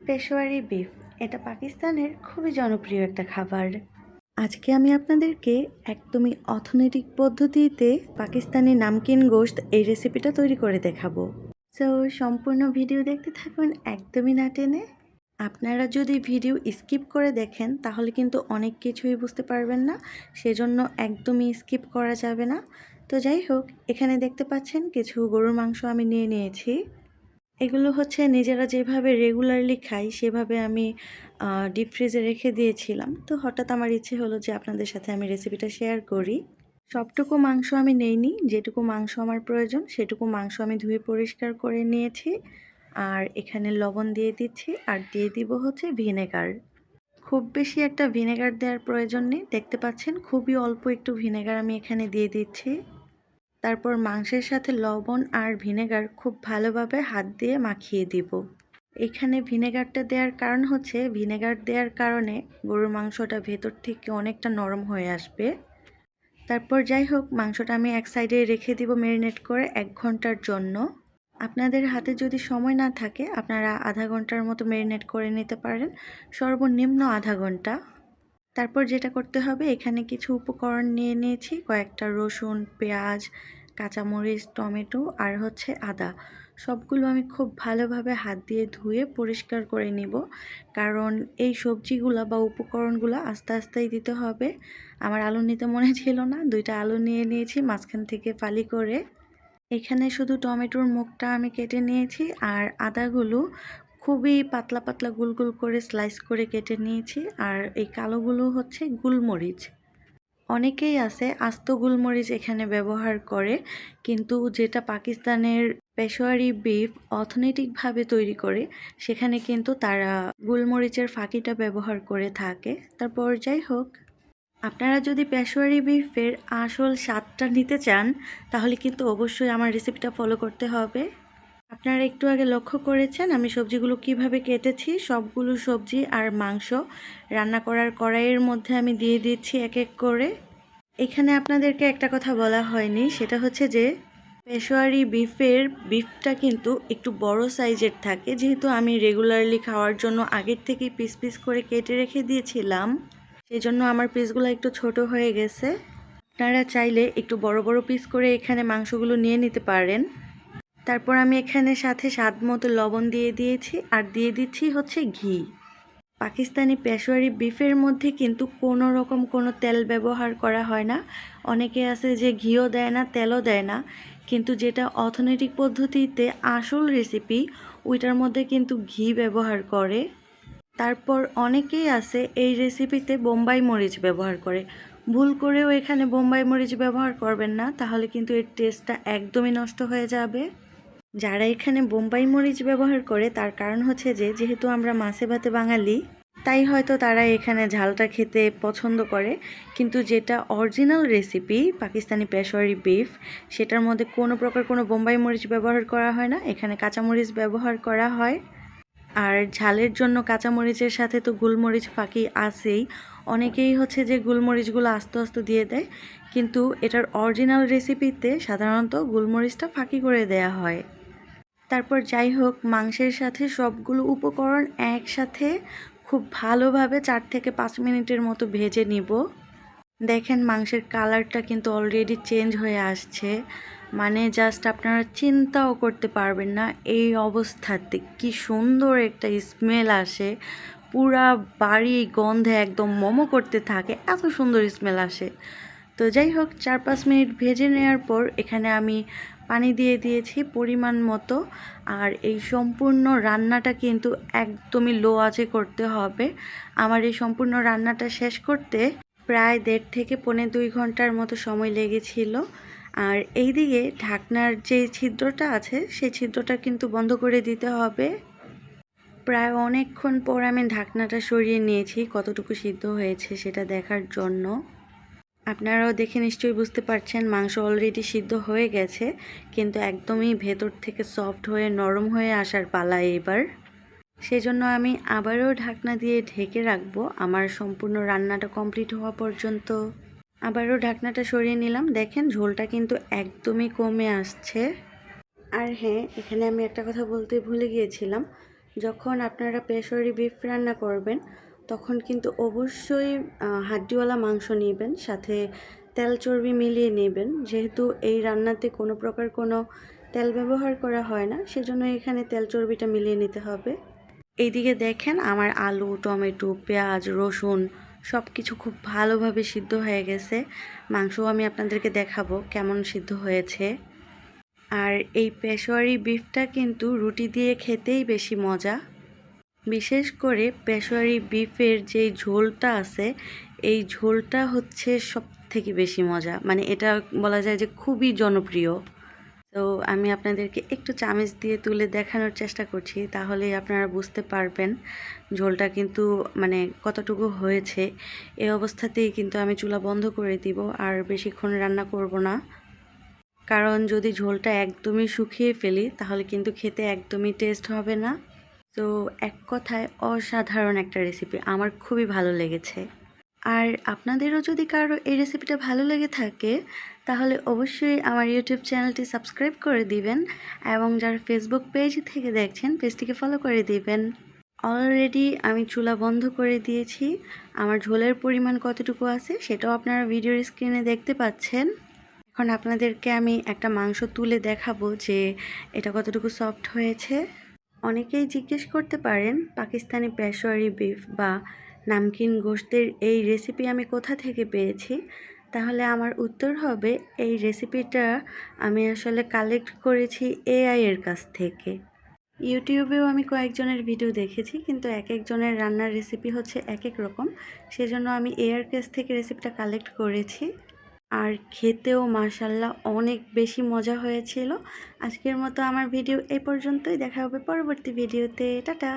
Peshawari beef. এটা পাকিস্তানের খুবই জনপ্রিয় একটা খাবার। আজকে আমি আপনাদেরকে একদমই অর্থনৈতিক পদ্ধতিতে পাকিস্তানি নামকিন গোশত এই রেসিপিটা তৈরি করে দেখাবো। সো সম্পূর্ণ ভিডিও দেখতে থাকুন, একদমই না টেনে। আপনারা যদি ভিডিও স্কিপ করে দেখেন, তাহলে কিন্তু অনেক কিছুই বুঝতে পারবেন না। সেজন্য একদমই স্কিপ করা যাবে না। তো যাই হোক, এখানে দেখতে পাচ্ছেন কিছু গরুর মাংস আমি নিয়ে নিয়েছি। এগুলো হচ্ছে নিজেরা যেভাবে রেগুলারলি খাই, সেভাবে আমি ডিপ ফ্রিজে রেখে দিয়েছিলাম। তো হঠাৎ আমার ইচ্ছে হলো যে আপনাদের সাথে আমি রেসিপিটা শেয়ার করি। সবটুকু মাংস আমি নেইনি, যেটুকু মাংস আমার প্রয়োজন, সেটুকু মাংস আমি ধুয়ে পরিষ্কার করে নিয়েছি। আর এখানে লবণ দিয়ে দিচ্ছি, আর দিয়ে দিব হচ্ছে ভিনেগার খুব বেশি একটা ভিনেগার দেওয়ার প্রয়োজন নেই। দেখতে পাচ্ছেন, খুবই অল্প একটু ভিনেগার আমি এখানে দিয়ে দিচ্ছি। তারপর মাংসের সাথে লবণ আর ভিনেগার খুব ভালোভাবে হাত দিয়ে মাখিয়ে দিব। এখানে ভিনেগারটা দেওয়ার কারণ হচ্ছে, ভিনেগার দেওয়ার কারণে গরুর মাংসটা ভেতর থেকে অনেকটা নরম হয়ে আসবে। তারপর যাই হোক, মাংসটা আমি এক সাইডে রেখে দিব ম্যারিনেট করে এক ঘণ্টার জন্য। আপনাদের হাতে যদি সময় না থাকে, আপনারা আধা ঘণ্টার মতো ম্যারিনেট করে নিতে পারেন। সর্বনিম্ন আধা ঘণ্টা। তারপর যেটা করতে হবে, এখানে কিছু উপকরণ নিয়ে নিয়েছি। কয়েকটা রসুন, পেঁয়াজ, কাঁচামরিচ, টমেটো আর হচ্ছে আদা। সবগুলো আমি খুব ভালোভাবে হাত দিয়ে ধুয়ে পরিষ্কার করে নিব। কারণ এই সবজিগুলো বা উপকরণগুলো আস্তে আস্তেই দিতে হবে। আমার আলু নিতে মনে ছিল না। দুইটা আলু নিয়ে নিয়েছি, মাঝখান থেকে ফালি করে। এখানে শুধু টমেটোর মুখটা আমি কেটে নিয়েছি আর আদাগুলো খুবই পাতলা পাতলা গুল গুল করে স্লাইস করে কেটে নিয়েছি। আর এই কালোগুলো হচ্ছে গুলমরিচ। অনেকেই আছে আস্ত গুলমরিচ এখানে ব্যবহার করে, কিন্তু যেটা পাকিস্তানের পেশোয়ারি বিফ অর্থনৈতিকভাবে তৈরি করে, সেখানে কিন্তু তারা গুলমরিচের ফাঁকিটা ব্যবহার করে থাকে। তারপর যাই হোক, আপনারা যদি পেশোয়ারি বিফের আসল স্বাদটা নিতে চান, তাহলে কিন্তু অবশ্যই আমার রেসিপিটা ফলো করতে হবে। আপনারা একটু আগে লক্ষ্য করেছেন আমি সবজিগুলো কীভাবে কেটেছি? সবগুলো সবজি আর মাংস রান্না করার কড়াইয়ের মধ্যে আমি দিয়ে দিচ্ছি এক এক করে। এখানে আপনাদেরকে একটা কথা বলা হয়নি, সেটা হচ্ছে যে পেশোয়ারি বিফের বিফটা কিন্তু একটু বড় সাইজের থাকে। যেহেতু আমি রেগুলারলি খাওয়ার জন্য আগের থেকেই পিস পিস করে কেটে রেখে দিয়েছিলাম সেই জন্য আমার পিসগুলো একটু ছোট হয়ে গেছে। আপনারা চাইলে একটু বড় বড় পিস করে এখানে মাংসগুলো নিয়ে নিতে পারেন। তারপর আমি এখানে সাথে স্বাদ মতো লবণ দিয়ে দিয়েছি, আর দিয়ে দিচ্ছি হচ্ছে ঘি। পাকিস্তানি পেশোয়ারি বিফের মধ্যে কিন্তু কোনো রকম কোনো তেল ব্যবহার করা হয় না। অনেকে আছে যে ঘিও দেয় না, তেলও দেয় না। কিন্তু যেটা অর্থনৈতিক পদ্ধতিতে আসল রেসিপি ওইটার মধ্যে কিন্তু ঘি ব্যবহার করে। তারপর অনেকেই আছে এই রেসিপিতে বোম্বাই মরিচ ব্যবহার করে। ভুল করেও এখানে বোম্বাই মরিচ ব্যবহার করবেন না, তাহলে কিন্তু এর টেস্টটা একদমই নষ্ট হয়ে যাবে। যারা এখানে বোম্বাই মরিচ ব্যবহার করে, তার কারণ হচ্ছে যে, যেহেতু আমরা মাছে ভাতে বাঙালি, তাই হয়তো তারা এখানে ঝালটা খেতে পছন্দ করে। কিন্তু যেটা original recipe, Pakistani Peshawari beef, সেটার মধ্যে কোনো প্রকার কোনো বোম্বাই মরিচ ব্যবহার করা হয় না। এখানে কাঁচামরিচ ব্যবহার করা হয়। আর ঝালের জন্য কাঁচামরিচের সাথে তো গুলমরিচ ফাঁকি আছেই। অনেকেই হচ্ছে যে গুলমরিচগুলো আস্তে আস্তে দিয়ে দেয়। কিন্তু এটার অরিজিনাল রেসিপিতে সাধারণত গুলমরিচটা ফাঁকি করে দেয়া হয়। তারপর যাই হোক মাংসের সাথে সবগুলো উপকরণ একসাথে খুব ভালোভাবে চার থেকে পাঁচ মিনিটের মতো ভেজে নিব। দেখেন মাংসের কালারটা কিন্তু অলরেডি চেঞ্জ হয়ে আসছে। মানে জাস্ট আপনারা চিন্তাও করতে পারবেন না, এই অবস্থাতে কি সুন্দর একটা স্মেল আসে। পুরা বাড়ি গন্ধে একদম মোমো করতে থাকে, এত সুন্দর স্মেল আসে। তো যাই হোক চার পাঁচ মিনিট ভেজে নেওয়ার পর এখানে আমি পানি দিয়ে দিয়েছি পরিমাণ মতো। আর এই সম্পূর্ণ রান্নাটা কিন্তু একদমই লো আঁচে করতে হবে। আমার এই সম্পূর্ণ রান্নাটা শেষ করতে প্রায় দেড় থেকে পৌনে দুই ঘণ্টার মতো সময় লেগেছিল। আর এই দিকে ঢাকনার যে ছিদ্রটা আছে, সেই ছিদ্রটা কিন্তু বন্ধ করে দিতে হবে। প্রায় অনেকক্ষণ পর আমি ঢাকনাটা সরিয়ে নিয়েছি, কতটুকু সিদ্ধ হয়েছে সেটা দেখার জন্য। আপনারাও দেখে নিশ্চয়ই বুঝতে পারছেন, মাংস অলরেডি সিদ্ধ হয়ে গেছে, কিন্তু একদমই ভেতর থেকে সফট হয়ে, নরম হয়ে আসার পালা এবার সেজন্য আমি আবারও ঢাকনা দিয়ে ঢেকে রাখব, আমার সম্পূর্ণ রান্নাটা কমপ্লিট হওয়া পর্যন্ত। আবারও ঢাকনাটা সরিয়ে নিলাম, দেখেন ঝোলটা কিন্তু একদমই কমে আসছে। আর হ্যাঁ এখানে আমি একটা কথা বলতে ভুলে গিয়েছিলাম, যখন আপনারা পেশোয়ারি বিফ রান্না করবেন তখন কিন্তু অবশ্যই হাড্ডিওয়ালা মাংস নেবেন, সাথে তেল চর্বি মিলিয়ে নেবেন। যেহেতু এই রান্নাতে কোনো প্রকার কোনো তেল ব্যবহার করা হয় না সেজন্য এখানে তেল চর্বিটা মিলিয়ে নিতে হবে। এইদিকে দেখেন আমার আলু, টমেটো, পেঁয়াজ, রসুন সব কিছু খুব ভালোভাবে সিদ্ধ হয়ে গেছে। মাংসও আমি আপনাদেরকে দেখাবো কেমন সিদ্ধ হয়েছে। আর এই পেশোয়ারি বিফটা কিন্তু রুটি দিয়ে খেতেই বেশি মজা। বিশেষ করে পেশোয়ারি বিফের যে ঝোলটা আছে, এই ঝোলটা হচ্ছে সব থেকে বেশি মজা। মানে এটা বলা যায় যে খুবই জনপ্রিয়। তো আমি আপনাদেরকে একটু চামচ দিয়ে তুলে দেখানোর চেষ্টা করছি, তাহলে আপনারা বুঝতে পারবেন ঝোলটা কিন্তু মানে কতটুকু হয়েছে। এই অবস্থাতেই কিন্তু আমি চুলা বন্ধ করে দিব, আর বেশিক্ষণ রান্না করব না। কারণ যদি ঝোলটা একদমই শুকিয়ে ফেলি, তাহলে কিন্তু খেতে একদমই টেস্ট হবে না। তো এক কথায় অসাধারণ একটা রেসিপি আমার খুবই ভালো লেগেছে। আর আপনাদেরও যদি কারও এই রেসিপিটা ভালো লেগে থাকে, তাহলে অবশ্যই আমার ইউটিউব চ্যানেলটি সাবস্ক্রাইব করে দিবেন এবং যারা ফেসবুক পেজ থেকে দেখছেন পেজটিকে ফলো করে দিবেন। অলরেডি আমি চুলা বন্ধ করে দিয়েছি। আমার ঝোলের পরিমাণ কতটুকু আছে, সেটাও আপনারা ভিডিওর স্ক্রিনে দেখতে পাচ্ছেন। এখন আপনাদেরকে আমি একটা মাংস তুলে দেখাবো যে এটা কতটুকু সফট হয়েছে। অনেকেই জিজ্ঞেস করতে পারেন, পাকিস্তানি পেশোয়ারি বিফ বা নামকিন গোশতের এই রেসিপি আমি কোথা থেকে পেয়েছি? তাহলে আমার উত্তর হবে, এই রেসিপিটা আমি আসলে কালেক্ট করেছি এআই এর কাছ থেকে। ইউটিউবেও আমি কয়েকজনের ভিডিও দেখেছি, কিন্তু এক একজনের রান্নার রেসিপি হচ্ছে এক এক রকম। সেজন্য আমি এআর কাছ থেকে রেসিপিটা কালেক্ট করেছি। আর খেতেও মাশাল্লাহ অনেক বেশি মজা হয়েছিল। আজকের মতো আমার ভিডিও এই পর্যন্তই। দেখা হবে পরবর্তী ভিডিওতে। টাটা!